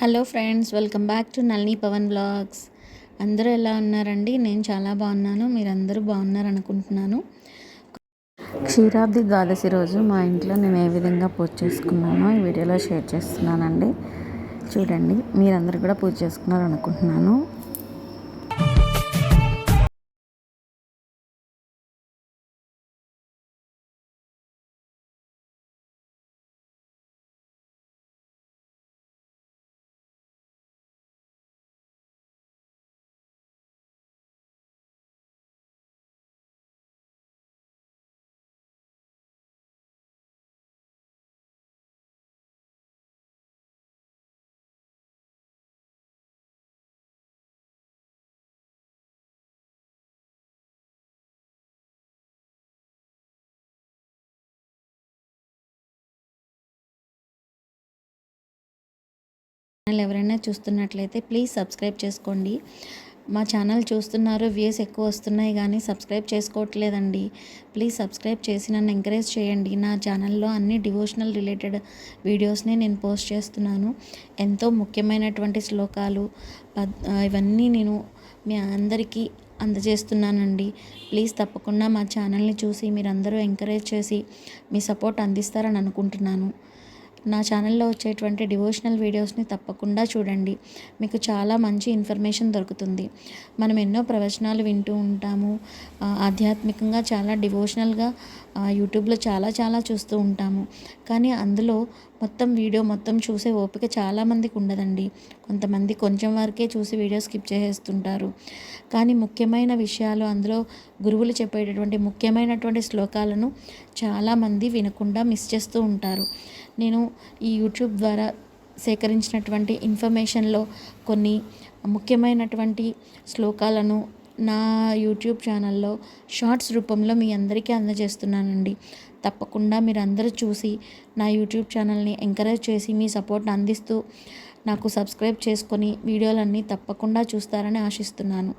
Hello friends welcome back to Nalini Pawan blogs. అందరూ ఎలా ఉన్నారండి? నేను చాలా బాగున్నాను. మీరందరూ బాగున్నారు అనుకుంటున్నాను క్షీరాబ్ది ద్వాదశి రోజు మా ఇంట్లో నేను ఏ విధంగా పూజ చేసుకున్నానో ఈ వీడియోలో షేర్ చేస్తున్నానండి. చూడండి మీరందరూ కూడా పూజ చేసుకున్నారు అనుకుంటున్నాను ఛానల్ ఎవరైనా చూస్తున్నట్లయితే ప్లీజ్ సబ్స్క్రైబ్ చేసుకోండి. మా ఛానల్ చూస్తున్నారు వ్యూస్ ఎక్కువ వస్తున్నాయి కానీ సబ్స్క్రైబ్ చేసుకోవట్లేదండి. ప్లీజ్ సబ్స్క్రైబ్ చేసి నన్ను ఎంకరేజ్ చేయండి. నా ఛానల్లో అన్ని డివోషనల్ రిలేటెడ్ వీడియోస్ని నేను పోస్ట్ చేస్తున్నాను. ఎంతో ముఖ్యమైనటువంటి శ్లోకాలు ఇవన్నీ నేను మీ అందరికీ అందజేస్తున్నానండి. ప్లీజ్ తప్పకుండా మా ఛానల్ని చూసి మీరందరూ ఎంకరేజ్ చేసి మీ సపోర్ట్ అందిస్తారని అనుకుంటున్నాను. నా ఛానల్లో వచ్చేటువంటి డివోషనల్ వీడియోస్ని తప్పకుండా చూడండి. మీకు చాలా మంచి ఇన్ఫర్మేషన్ దొరుకుతుంది. మనం ఎన్నో ప్రవచనాలు వింటూ ఉంటాము. ఆధ్యాత్మికంగా చాలా డివోషనల్గా యూట్యూబ్లో చాలా చాలా చూస్తూ ఉంటాము. కానీ అందులో మొత్తం వీడియో మొత్తం చూసే ఓపిక చాలామందికి ఉండదండి. కొంతమంది కొంచెం వరకే చూసి వీడియో స్కిప్ చేసేస్తుంటారు. కానీ ముఖ్యమైన విషయాలు అందులో గురువులు చెప్పేటటువంటి ముఖ్యమైనటువంటి శ్లోకాలను చాలామంది వినకుండా మిస్ చేస్తూ ఉంటారు. నేను ఈ యూట్యూబ్ ద్వారా సేకరించినటువంటి ఇన్ఫర్మేషన్లో కొన్ని ముఖ్యమైనటువంటి శ్లోకాలను నా యూట్యూబ్ ఛానల్లో షార్ట్స్ రూపంలో మీ అందరికీ అందజేస్తున్నానండి. తప్పకుండా మీరు అందరూ చూసి నా యూట్యూబ్ ఛానల్ని ఎంకరేజ్ చేసి మీ సపోర్ట్ అందిస్తూ నాకు సబ్స్క్రైబ్ చేసుకొని వీడియోలన్నీ తప్పకుండా చూస్తారని ఆశిస్తున్నాను.